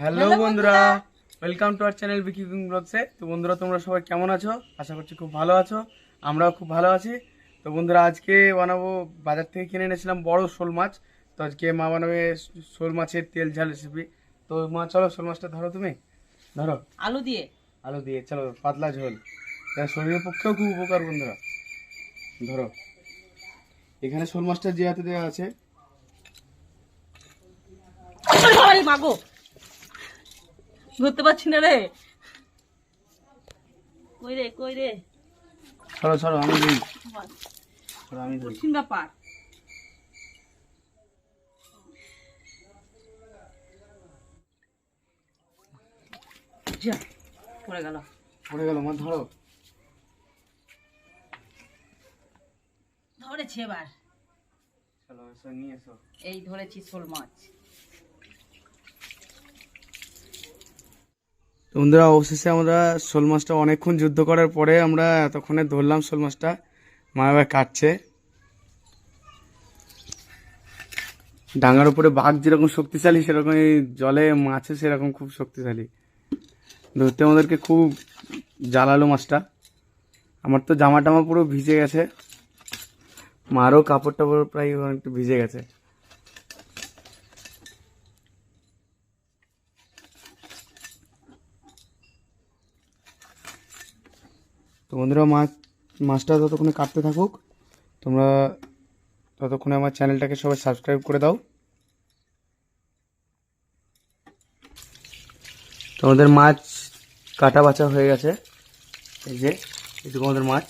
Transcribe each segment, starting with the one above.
Hello বন্ধুরা welcome to our channel Biki cooking ব্লগসে তো বন্ধুরা তোমরা সবাই কেমন আছো? আশা করছি খুব ভালো আছো আমরাও খুব ভালো আছি। তো বন্ধুরা আজকে বানাবো বাজার থেকে কিনে এনেছিলাম বড় শোল মাছ। তো আজকে মা বানাবে শোল মাছের তেল ঝাল রেসিপি তো মা চলো শোল মাছটা ধরো তুমি। ধরো। আলু দিয়ে। আলু দিয়ে চলো পাতলা ঝোল। এটা শরীরের পক্ষেও খুব উপকার বন্ধুরা। ধরো। এখানে শোল মাছটা যে হাতে দেওয়া আছে। আরে মাগো ধরতে পারছি না রে। কই রে কই রে? চলো চলো আমি দিই আমি দিই কঠিন ব্যাপার। যা পড়ে গেল। পড়ে গেল মা ধরো। ধরেছে এবার। চলো এসো নিয়ে এসো। এই ধরেছি শোল মাছ। বন্ধুরা, অবশেষে আমরা শোল মাছটা অনেকক্ষণ যুদ্ধ করার পরে আমরা এতক্ষণে ধরলাম শোল মাছটা। মা এবার কাটছে। ডাঙার উপরে বাঘ যেরকম শক্তিশালী সেরকম জলে মাছে সেরকম খুব শক্তিশালী। ধরতে আমাদেরকে খুব জ্বালালো মাছটা। আমার তো জামা টামা পুরো ভিজে গেছে। মারও কাপড় টাপড় প্রায় একটু ভিজে গেছে। তো বন্ধুরা মাছ মাছটা ততক্ষণে কাটতে থাকুক। তোমরা ততক্ষণে আমার চ্যানেলটাকে সবাই সাবস্ক্রাইব করে দাও। তোমাদের মাছ কাটা বাছা হয়ে গেছে। এই যে এটুকু আমাদের মাছ।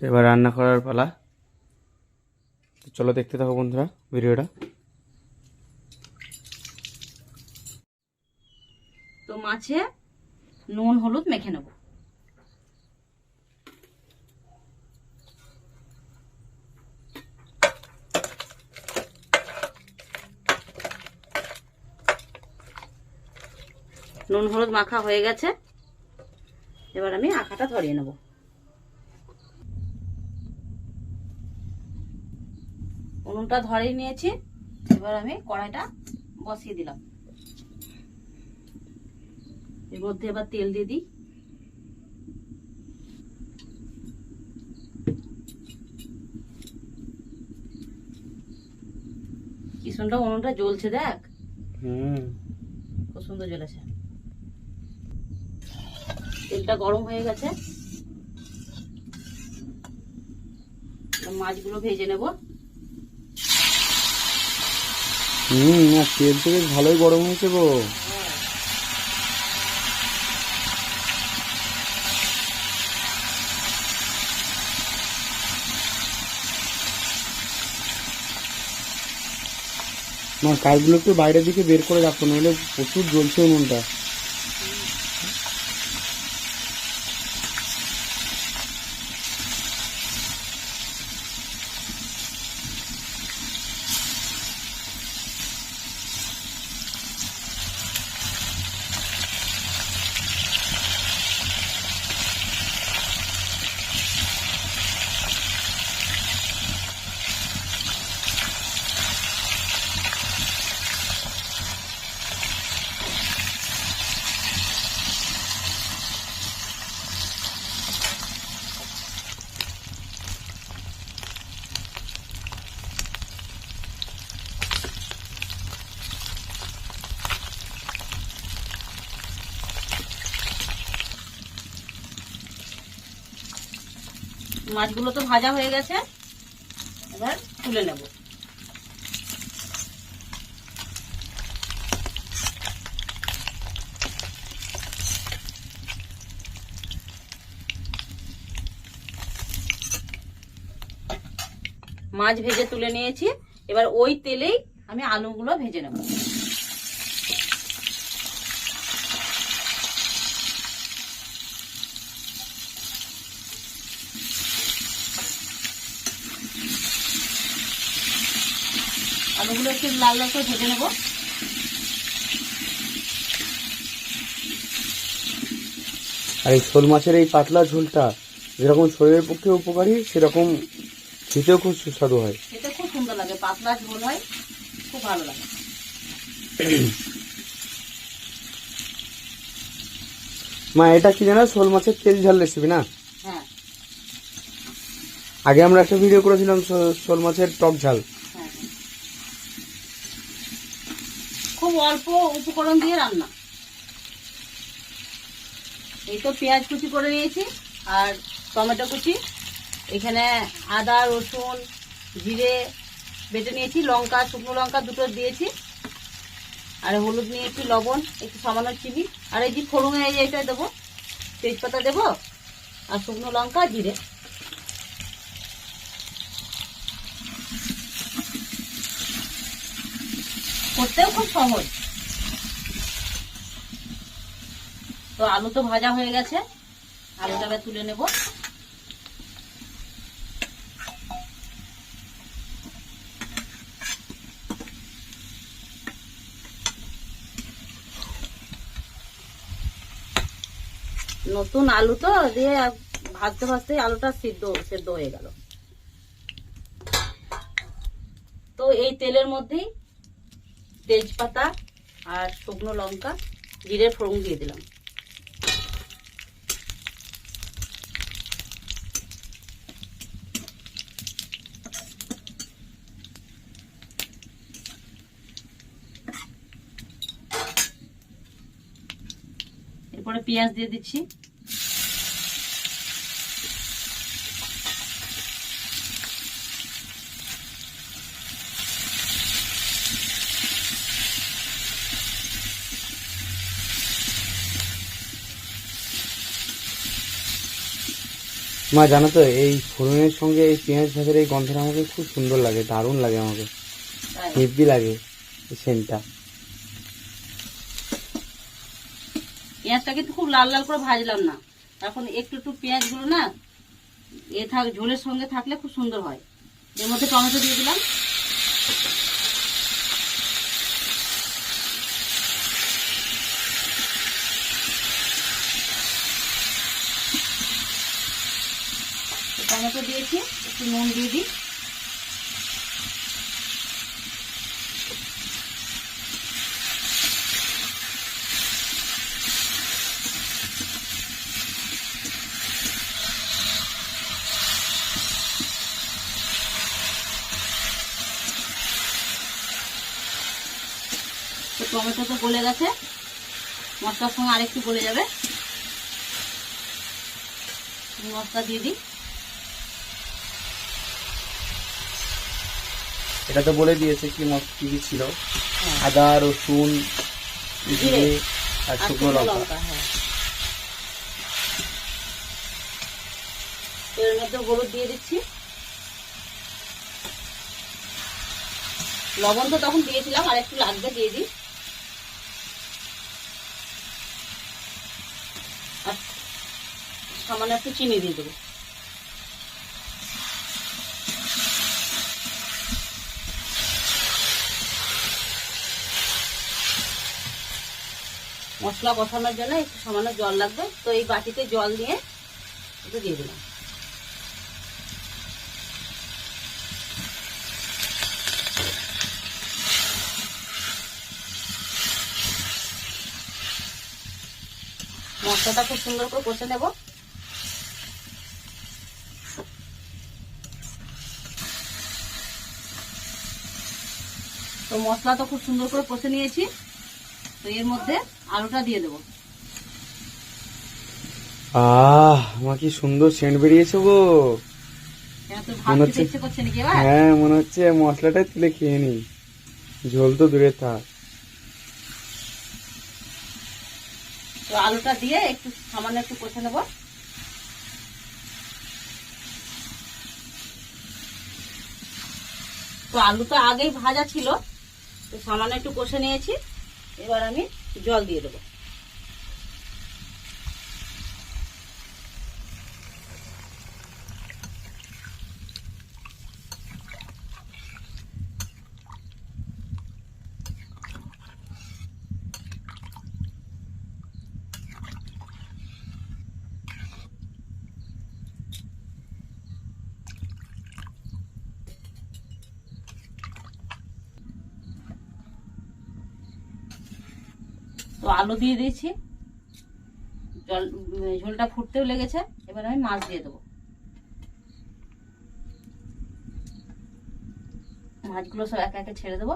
এবার রান্না করার পালা। চলো দেখতে থাকো বন্ধুরা ভিডিওটা। তো মাছে নুন, হলুদ মেখে নেব। নুন, হলুদ মাখা হয়ে গেছে। এবার আমি আখাটা ধরিয়ে নেব। উনুনটা ধরিয়ে নিয়েছি। এবার আমি কড়াইটা বসিয়ে দিলাম। এর মধ্যে এবার তেল দিয়ে দিই। কি সুন্দর উনুনটা জ্বলছে দেখ। হুম। খুব সুন্দর জ্বলেছে। তেলটা গরম হয়ে গেছে। মাছগুলো ভেজে নেব। হুম তেল থেকে ভালোই গরম হয়েছে গো। না কাজগুলো একটু বাইরের দিকে বের করে রাখো নইলে প্রচুর জ্বলছে উনুনটা মাছগুলো তো ভাজা হয়ে গেছে। এবার তুলে নেব। মাছ ভেজে তুলে নিয়েছি। এবার ওই তেলেই আমি আলুগুলো ভেজে নেব আলুগুলো একটু লাল লাল করে ভেজে নেব। আর এই শোল মাছের এই পাতলা ঝোলটা যেরকম শরীরের পক্ষে উপকারী সেরকম খেতেও খুব সুস্বাদু হয়। খেতে খুব সুন্দর লাগে পাতলা ঝোল হয় খুব ভালো লাগে। মা এটা কি জানো শোল মাছের তেল ঝাল রেসিপি না? হ্যাঁ। আগে আমরা একটা ভিডিও করেছিলাম শোল মাছের টক ঝাল হ্যাঁ হ্যাঁ। খুব অল্প উপকরণ দিয়ে রান্না। এই তো পেঁয়াজ কুচি করে নিয়েছি, আর টমেটো কুচি। এখানে আদা, রসুন, জিরে বেটে নিয়েছি, লঙ্কা, শুকনো লঙ্কা দুটো দিয়েছি। আর হলুদ নিয়েছি, লবণ, একটু সামান্য চিনি। আর এই যে ফোড়নে এই এটা দেবো, তেজপাতা দেবো, আর শুকনো লঙ্কা, জিরে। করতেও খুব সহজ। তো আলু তো ভাজা হয়ে গেছে। আলুটা তুলে নেব। নতুন আলু তো দিয়ে ভাজতে ভাজতে আলুটা সিদ্ধ, সেদ্ধ হয়ে গেল। তো এই তেলের মধ্যেই তেজপাতা আর শুকনো লঙ্কা জিরের ফোড়ন দিয়ে দিলাম। এরপরে পেঁয়াজ দিয়ে দিচ্ছি। মা জানো তো এই ফোড়নের সঙ্গে এই পেঁয়াজ ভাজার এই গন্ধটা আমাকে খুব সুন্দর লাগে দারুণ লাগে আমাকে। হেভি লাগে সেন্টটা। পেঁয়াজটা কিন্তু খুব লাল লাল করে ভাজলাম না। এখন একটু একটু পেঁয়াজগুলো না এ থাক ঝোলের সঙ্গে থাকলে খুব সুন্দর হয়। এর মধ্যে টমেটো দিয়ে দিলাম তো টমেটো দিয়েছি একটু নুন দিয়ে দিই। টমেটো তো গলে গেছে। মশলার সঙ্গে আরেকটু গলে যাবে। মশলা দিয়ে দিই। এটা তো বলে দিয়েছে কি কি কি ছিল? হ্যাঁ। আদা রসুন জিরে আর শুকনো লঙ্কা হ্যাঁ। এর মধ্যে হলুদ দিয়ে দিচ্ছি। লবণ তো তখন দিয়েছিলাম আর একটু লাগবে দিয়ে দিই। আর সামান্য একটু চিনি দিয়ে দেবো। মশলা কষানোর জন্য একটু সামান্য জল লাগবে। তো এই বাটিতে জল দিয়ে একটু দিয়ে দিলাম। মশলাটা খুব সুন্দর করে কষে নেব। তো মশলা তো খুব সুন্দর করে কষে নিয়েছি। তো এর মধ্যে আলুটা দিয়ে দেবো। আহ আমার কি সুন্দর সেন্ট বেরিয়েছে গো। মনে হচ্ছে- হ্যাঁ মনে হচ্ছে মশলাটাই তুলে খেয়ে নি। ঝোল তো দূরে থাক। তো আলুটা দিয়ে একটু সামান্য একটু কষে নেব। তো আলুটা আগেই ভাজা ছিল তো সামান্য একটু কষে নিয়েছি। এবার আমি জল দিয়ে দেবো। আলু দিয়ে দিয়েছি। জল ঝোলটা ফুটতেও লেগেছে। এবার আমি মাছ দিয়ে দেবো। মাছগুলো সব একে একে ছেড়ে দেবো।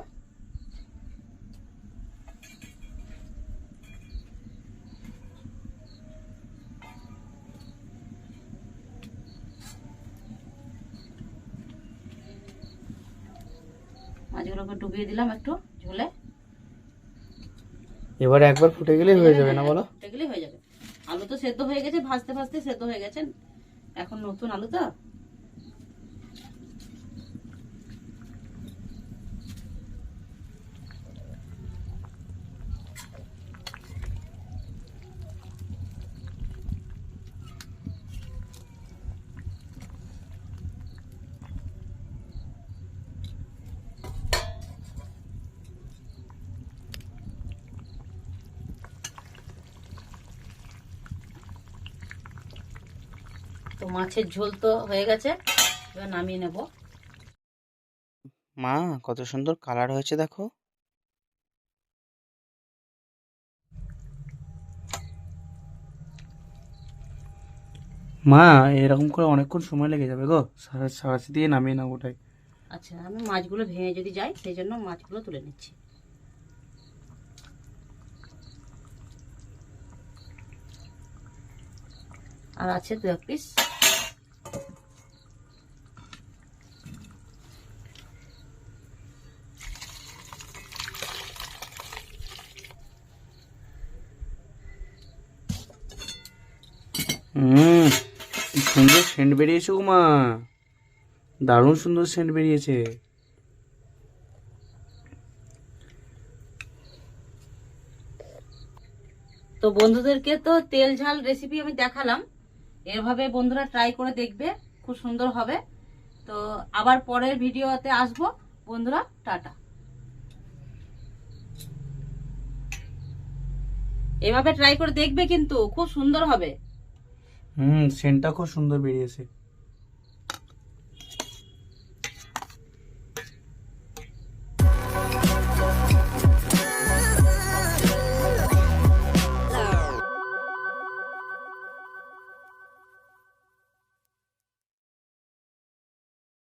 মাছগুলোকে ডুবিয়ে দিলাম একটু ঝোলে। এবারে একবার ফুটে গেলেই হয়ে যাবে না বলো? ফুটে গেলেই হয়ে যাবে। আলু তো সেদ্ধ হয়ে গেছে, ভাজতে ভাজতে সেদ্ধ হয়ে গেছে। এখন নতুন আলু তো? তো মাছের ঝোল তো হয়ে গেছে এবার নামিয়ে নেব। মা কত সুন্দর কালার হয়েছে দেখো। মা এরকম করে অনেকক্ষণ সময় লেগে যাবে গো সারা সারাশি দিয়ে নামিয়ে না ওটাই। আচ্ছা আমি মাছগুলো ভেঙে যদি যাই সেই জন্য মাছগুলো তুলে নিচ্ছি। আর আছে দু এক পিস হুম কি সুন্দর সেন্ট বেরিয়েছে গো মা দারুণ সুন্দর সেন্ট বেরিয়েছে। তো বন্ধুদেরকে তো তেল ঝাল রেসিপি আমি দেখালাম। এভাবে বন্ধুরা ট্রাই করে দেখবে, খুব সুন্দর হবে। তো আবার পরের ভিডিওতে আসব। বন্ধুরা, টাটা। এভাবে ট্রাই করে দেখবে কিন্তু খুব সুন্দর হবে। হুম সেন্টটা খুব সুন্দর বেরিয়েছে।